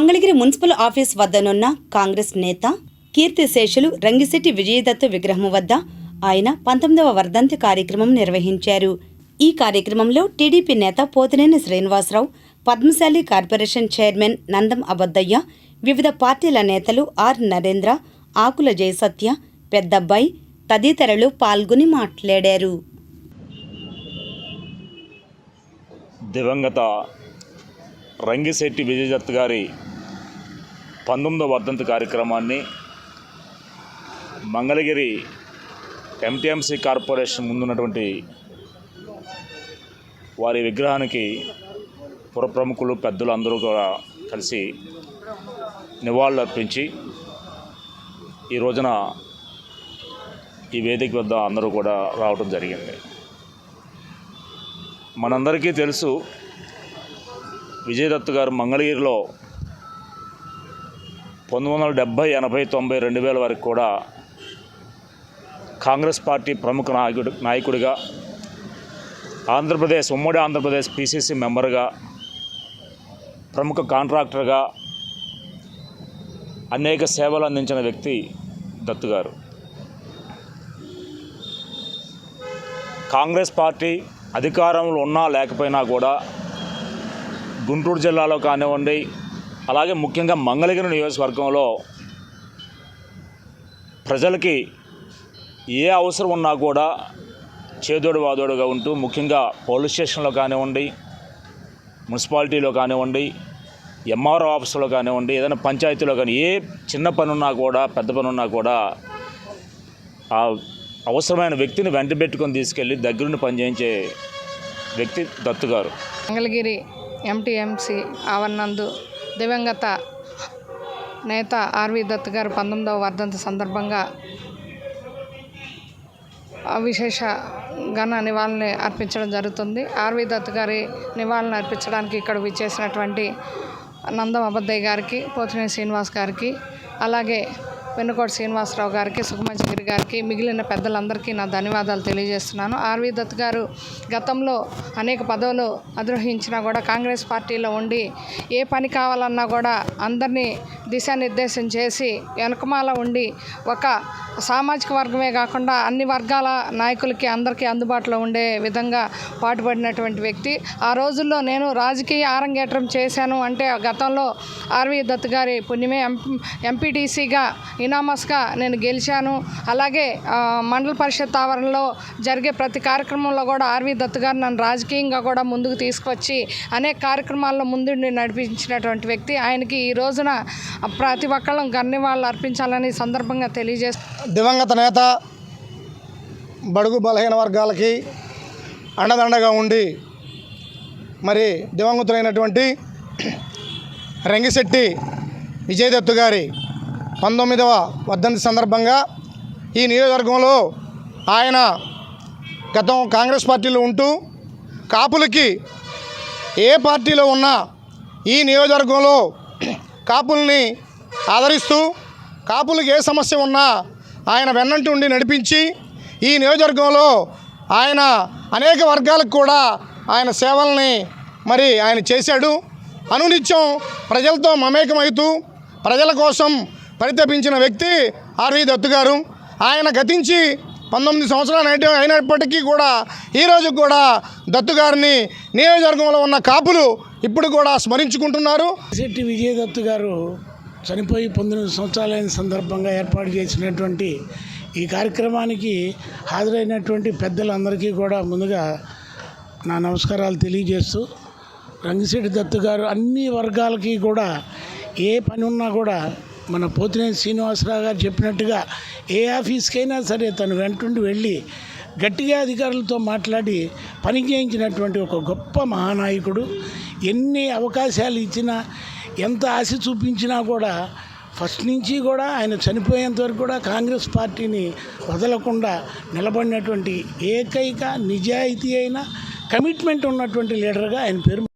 Mangalagiri municipal office వద్దనున్న కాంగ్రెస్ నేత కీర్తిశేషులు రంగిశెట్టి విజయదత్తు విగ్రహం వద్ద ఆయన పంతొమ్మిదవ వర్ధంతి కార్యక్రమం నిర్వహించారు. ఈ కార్యక్రమంలో టీడీపీ నేత పోతినేని శ్రీనివాసరావు పద్మశాలి కార్పొరేషన్ చైర్మన్ నందం అబద్దయ్య వివిధ పార్టీల నేతలు ఆర్ నరేంద్ర ఆకుల జయసత్య పెద్దబ్బాయి తదితరులు పాల్గొని మాట్లాడారు. దివంగత రంగిశెట్టి విజయదత్ గారి పంతొమ్మిదవ వర్ధంతి కార్యక్రమాన్ని మంగళగిరి ఎంటీఎంసీ కార్పొరేషన్ ముందున్నటువంటి వారి విగ్రహానికి పుర ప్రముఖులు పెద్దలు అందరూ కూడా కలిసి నివాళులు అర్పించి ఈ రోజున ఈ వేదిక వద్ద అందరూ కూడా రావడం జరిగింది. మనందరికీ తెలుసు విజయదత్ గారు మంగళగిరిలో పంతొమ్మిది వందల డెబ్భై ఎనభై తొంభై రెండు వేల వరకు కూడా కాంగ్రెస్ పార్టీ ప్రముఖ నాయకుడు నాయకుడిగా ఆంధ్రప్రదేశ్ ఉమ్మడి ఆంధ్రప్రదేశ్ పిసిసి మెంబర్గా ప్రముఖ కాంట్రాక్టర్గా అనేక సేవలు అందించిన వ్యక్తి దత్తు గారు. కాంగ్రెస్ పార్టీ అధికారంలో ఉన్నా లేకపోయినా కూడా గుంటూరు జిల్లాలో కానివ్వండి అలాగే ముఖ్యంగా మంగళగిరి నియోజకవర్గంలో ప్రజలకి ఏ అవసరం ఉన్నా కూడా చేదోడు వాదోడుగా ఉంటూ ముఖ్యంగా పోలీస్ స్టేషన్లో కానివ్వండి మున్సిపాలిటీలో కానివ్వండి ఎంఆర్ఓ ఆఫీసులో కానివ్వండి ఏదైనా పంచాయతీలో కానీ ఏ చిన్న పని ఉన్నా కూడా పెద్ద పని ఉన్నా కూడా ఆ అవసరమైన వ్యక్తిని వెంట పెట్టుకొని తీసుకెళ్ళి దగ్గరుండి పనిచేయించే వ్యక్తి దత్తు గారు. మంగళగిరి ఎంటీఎంసీ ఆవరణందు దివంగత నేత ఆర్వి దత్ గారు పంతొమ్మిదవ వర్ధంతి సందర్భంగా విశేష ఘన నివాళిని అర్పించడం జరుగుతుంది. ఆర్వి దత్ గారి నివాళిని అర్పించడానికి ఇక్కడ విచ్చేసినటువంటి నందం అబద్దయ్య గారికి పోతినేని శ్రీనివాస్ గారికి అలాగే వెన్నుకోట శ్రీనివాసరావు గారికి సుఖమంచగిరి గారికి మిగిలిన పెద్దలందరికీ నా ధన్యవాదాలు తెలియజేస్తున్నాను. ఆర్వి దత్ గారు గతంలో అనేక పదవులు అధిరోహించినా కూడా కాంగ్రెస్ పార్టీలో ఉండి ఏ పని కావాలన్నా కూడా అందరినీ దిశానిర్దేశం చేసి వెనకమాల ఉండి ఒక సామాజిక వర్గమే కాకుండా అన్ని వర్గాల నాయకులకి అందరికీ అందుబాటులో ఉండే విధంగా పాటుపడినటువంటి వ్యక్తి. ఆ రోజుల్లో నేను రాజకీయ ఆరంగేట్రం చేశాను అంటే గతంలో ఆర్వి దత్ గారి పుణ్యమే ఎం ఎంపీటీసీగా ఇనామస్గా నేను గెలిచాను. అలాగే మండల పరిషత్ ఆవరణలో జరిగే ప్రతి కార్యక్రమంలో కూడా ఆర్వి దత్ గారు నన్ను రాజకీయంగా కూడా ముందుకు తీసుకొచ్చి అనేక కార్యక్రమాల్లో ముందుండి నడిపించినటువంటి వ్యక్తి. ఆయనకి ఈ రోజున ప్రతి ఒక్కళ్ళం గన్నివాళ్ళు అర్పించాలని సందర్భంగా తెలియజేస్తూ దివంగత నేత బడుగు బలహీన వర్గాలకి అండదండగా ఉండి మరి దివంగతులైనటువంటి రంగిశెట్టి విజయదత్తు గారి పంతొమ్మిదవ వర్ధంతి సందర్భంగా ఈ నియోజకవర్గంలో ఆయన గతం కాంగ్రెస్ పార్టీలో ఉంటూ కాపులకి ఏ పార్టీలో ఉన్నా ఈ నియోజకవర్గంలో కాపుల్ని ఆదరిస్తూ కాపులకు ఏ సమస్య ఉన్నా ఆయన వెన్నంటి ఉండి నడిపించి ఈ నియోజకవర్గంలో ఆయన అనేక వర్గాలకు కూడా ఆయన సేవల్ని మరి ఆయన చేశాడు. అనునిత్యం ప్రజలతో మమేకమవుతూ ప్రజల కోసం పరితపించిన వ్యక్తి ఆర్వి దత్తు గారు. ఆయన గతించి పంతొమ్మిది సంవత్సరాలు నైట్ అయినప్పటికీ కూడా ఈరోజు కూడా దత్తు గారిని నియోజకవర్గంలో ఉన్న కాపులు ఇప్పుడు కూడా స్మరించుకుంటున్నారు. శెట్టి విజయదత్తు గారు చనిపోయి పంతొమ్మిది సంవత్సరాలైన సందర్భంగా ఏర్పాటు చేసినటువంటి ఈ కార్యక్రమానికి హాజరైనటువంటి పెద్దలందరికీ కూడా ముందుగా నా నమస్కారాలు తెలియజేస్తూ రంగశెట్టి దత్తు గారు అన్ని వర్గాలకి కూడా ఏ పని ఉన్నా కూడా మన పోతినేని శ్రీనివాసరావు గారు చెప్పినట్టుగా ఏ ఆఫీస్కైనా సరే తను వెంటుండి వెళ్ళి గట్టిగా అధికారులతో మాట్లాడి పని చేయించినటువంటి ఒక గొప్ప మహానాయకుడు. ఎన్ని అవకాశాలు ఇచ్చినా ఎంత ఆశ చూపించినా కూడా ఫస్ట్ నుంచి కూడా ఆయన చనిపోయేంత వరకు కూడా కాంగ్రెస్ పార్టీని వదలకుండా నిలబడినటువంటి ఏకైక నిజాయితీ అయిన కమిట్మెంట్ ఉన్నటువంటి లీడర్గా ఆయన పేరు